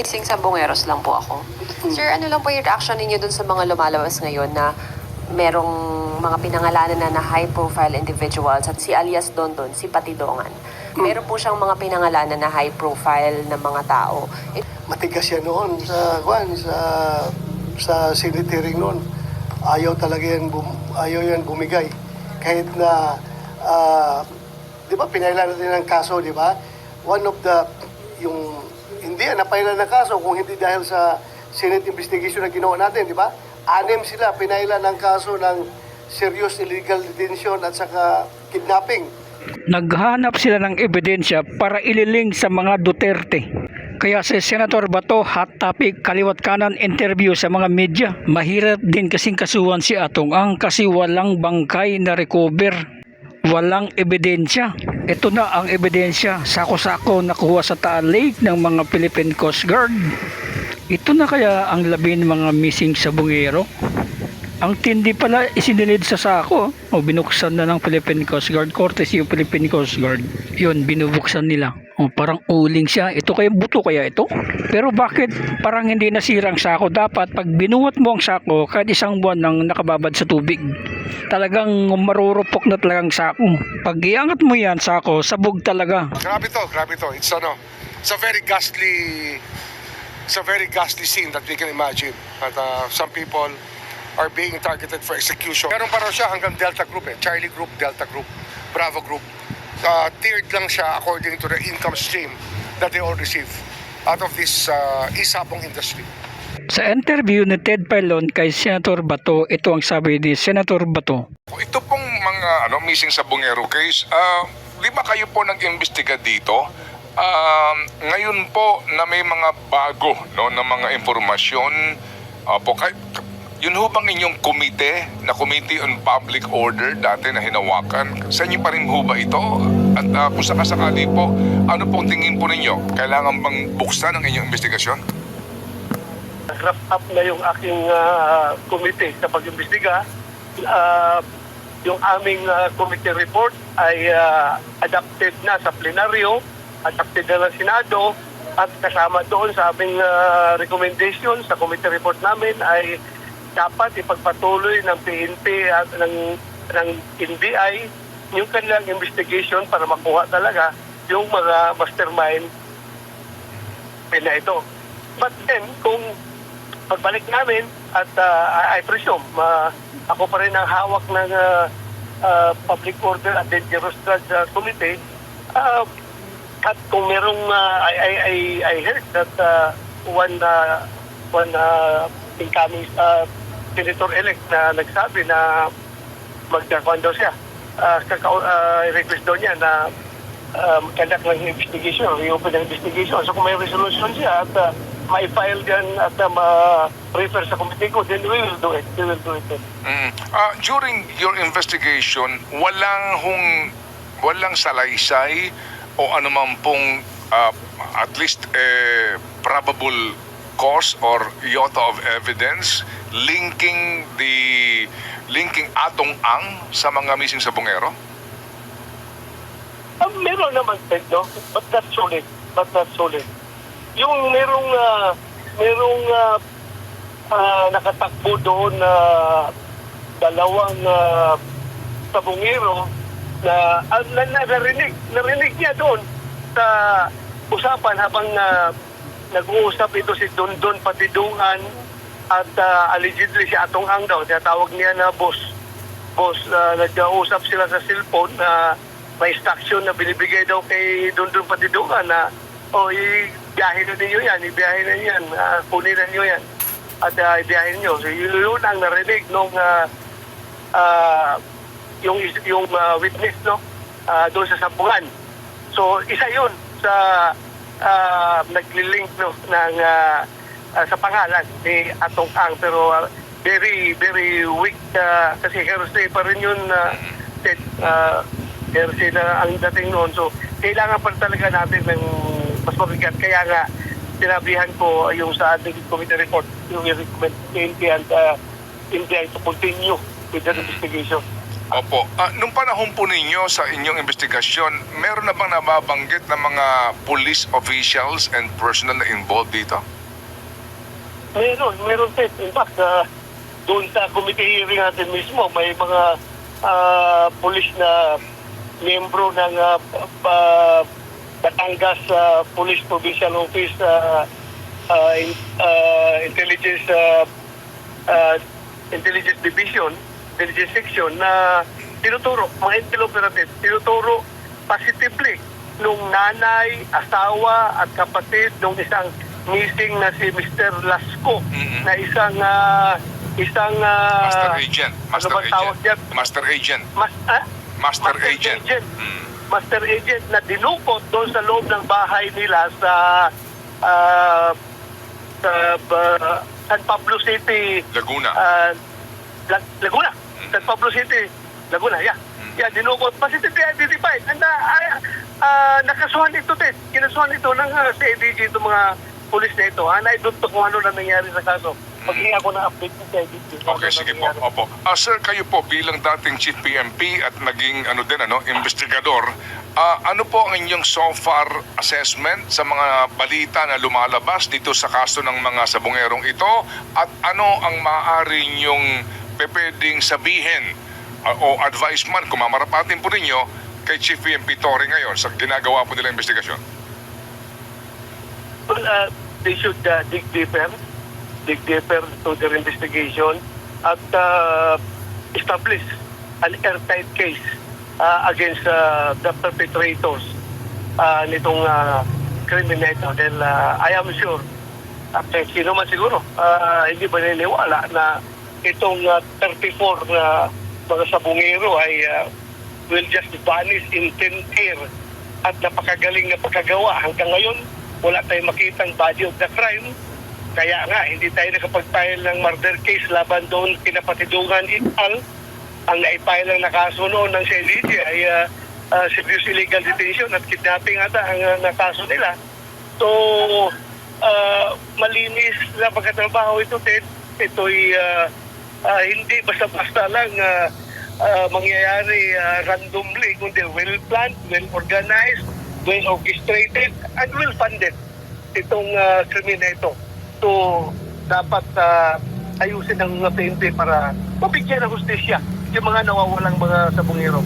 missing sa Bungeros lang po ako. Sir, ano lang po yung reaction ninyo dun sa mga lumalabas ngayon na merong mga pinangalanan na na high-profile individuals at si alias Don Don, si Patidongan. Meron po siyang mga pinangalanan na high-profile na mga tao. Eh, matigas yan noon sa kwan sa sa Senate hearing noon. Ayaw talaga yan bum, ayaw yan bumigay. Kahit na ah, 'di ba pinailan natin ng kaso, 'di ba? One of the yung na napailan ng kaso kung hindi dahil sa Senate investigation na ginawa natin, 'di ba? Anim sila pinailan ng kaso ng serious illegal detention at saka kidnapping. Naghanap sila ng ebidensya para ililing sa mga Duterte. Kaya si Senator Bato hot topic kaliwat kanan interview sa mga media. Mahirap din kasing kasuhan si Atong ang kasi walang bangkay na recover. Walang ebidensya. Ito na ang ebidensya. Sako-sako nakuha sa Taal Lake ng mga Philippine Coast Guard. Ito na kaya ang labi ng mga missing sa bungero? Ang tindi pala isinilid sa sako. O binuksan na ng Philippine Coast Guard. Courtesy yung Philippine Coast Guard. Yun binubuksan nila. O parang uling siya. Ito kaya buto kaya ito? Pero bakit parang hindi nasirang sako? Dapat pag binuhat mo ang sako kahit isang buwan nang nakababad sa tubig talagang marurupok na talagang sako. Pag iangat mo yan sako sabog talaga. Grabe to, grabe to. It's ano, it's a very ghastly, it's a very ghastly scene that we can imagine. At uh, some people are being targeted for execution. Meron pa raw siya hanggang Delta Group eh. Charlie Group, Delta Group, Bravo Group. Uh, tiered lang siya according to the income stream that they all receive out of this uh, isapong industry. sa interview ni Ted Pilon kay Senator Bato ito ang sabi ni Senator Bato Ito pong mga ano missing sa Bungero case, ah, di ba kayo po nag-imbestiga dito? Ah, ngayon po na may mga bago no na mga impormasyon ah, po kay yun ho bang inyong komite na Committee on Public Order dati na hinawakan? Sa inyo pa rin ho ba ito? At uh, kung sakasakali po, ano pong tingin po ninyo? Kailangan bang buksan ang inyong investigasyon? wrap up na yung aking ah, committee sa pag-imbestiga. Ah, yung aming ah, committee report ay ah, adapted na sa plenaryo, adapted na ng Senado, at kasama doon sa aming ah, recommendation sa committee report namin ay dapat ipagpatuloy ng PNP at ng, ng NBI yung kanilang investigation para makuha talaga yung mga mastermind na ito. But then, kung pagbalik namin at uh, I, presume uh, ako pa rin ang hawak ng uh, uh, Public Order and Dangerous Drugs uh, Committee uh, at kung merong uh, I, I, I heard that uh, one uh, one uh, incoming uh, senator-elect na nagsabi na magkakaon daw siya uh, kakao, uh, request daw niya na um, conduct ng investigation, reopen ng investigation. So kung may resolution siya at uh, may file dyan at uh, ma-refer sa committee ko, then we will do it. We will do it. Mm. Ah, during your investigation, walang hung walang salaysay o anumang pong ah, at least eh, probable cause or iota of evidence linking the linking atong ang sa mga missing sa bungero? Um, meron naman, Ted, no? But that's solid. But that's solid. Yung merong, uh, merong uh, uh, nakatakbo doon na dalawang uh, sabungero na, uh, na, na narinig, narinig niya doon sa usapan habang uh, nag-uusap ito si Don Don Patidungan at uh, allegedly si Atong Ang daw, tinatawag niya na boss boss, uh, nag-uusap sila sa cellphone na may instruction na binibigay daw kay Dundun Patidungan na o oh, ibiyahin na ninyo yan, ibiyahin na yan, uh, kunin na ninyo yan at uh, ibiyahin nyo. So yun, ang narinig nung uh, uh, yung yung uh, witness no uh, doon sa Sambugan. So isa yun sa uh, nagli-link no ng uh, uh, sa pangalan ni Atong Ang pero uh, very very weak uh, kasi hearsay pa rin yun uh, Ted, uh, hearsay na ang dating noon. So kailangan pa talaga natin ng mas mabigat. Kaya nga sinabihan ko yung sa ating committee report yung recommend PNP and uh, NBI to continue with the investigation. Opo. Ah, nung panahon po ninyo sa inyong investigasyon, meron na bang nababanggit na mga police officials and personnel na involved dito? Meron, meron Ted. In fact, ah, doon sa committee hearing natin mismo, may mga ah, police na membro ng ah, pa- Batangas ah, Police Provincial Office ah, ah, in- ah, Intelligence ah, ah, Intelligence Division, Intelligence Section na tinuturo, mga intel operative, tinuturo positively nung nanay, asawa at kapatid nung isang missing na si Mr. Lasco Mhm. na isang ah, isang ah, Master agent. Master ano bang tawag agent. dyan? Master agent. Mas, ah? Master agent. Mm. Master agent na dinukot doon sa loob ng bahay nila sa ah, sa ba- San Pablo City Laguna. Ah, Lag- Laguna. San Pablo City. Laguna, yeah. Yeah, dinukot. Positively identified. And uh, uh, nakasuhan ito, Ted. Kinasuhan ito ng uh, sa ADG itong mga pulis na ito. I don't know kung ano na nangyari sa kaso. Pag-hingi ako ng update ADG. kung Okay, ano sige po. Opo. Ah, sir, kayo po bilang dating chief PMP at naging ano din ano, investigador, ah, ano po ang inyong so far assessment sa mga balita na lumalabas dito sa kaso ng mga sabungerong ito at ano ang maaari niyong pepeding sabihin ah, o advice man kung mamarapatin po ninyo kay Chief PMP Torre ngayon sa ginagawa po nilang investigasyon? Well, uh, they should uh, dig deeper, dig deeper to their investigation at uh, establish an airtight case uh, against uh, the perpetrators uh, nitong uh, krimen ito. Dahil uh, I am sure at eh, sino man siguro uh, hindi ba niniwala na itong uh, 34 na mga sabungero ay uh, will just vanish in thin air at napakagaling na pagkagawa. Hanggang ngayon, wala tayong makitang body of the crime. Kaya nga, hindi tayo nakapag-file ng murder case laban doon kinapatidungan et al. Ang naipile lang na kaso noon ng CIDG ay uh, uh, serious illegal detention at kidnapping ata ang uh, nakaso nila. So, uh, malinis na pagkatrabaho ito, Ted. Ito'y uh, uh, hindi basta-basta lang uh, uh, mangyayari uh, randomly, kundi well-planned, well-organized, well-orchestrated, and well-funded itong uh, krimen na ito. So, dapat uh, ayusin ng PNP para mabigyan ng hustisya yung mga nawawalang mga sabungero.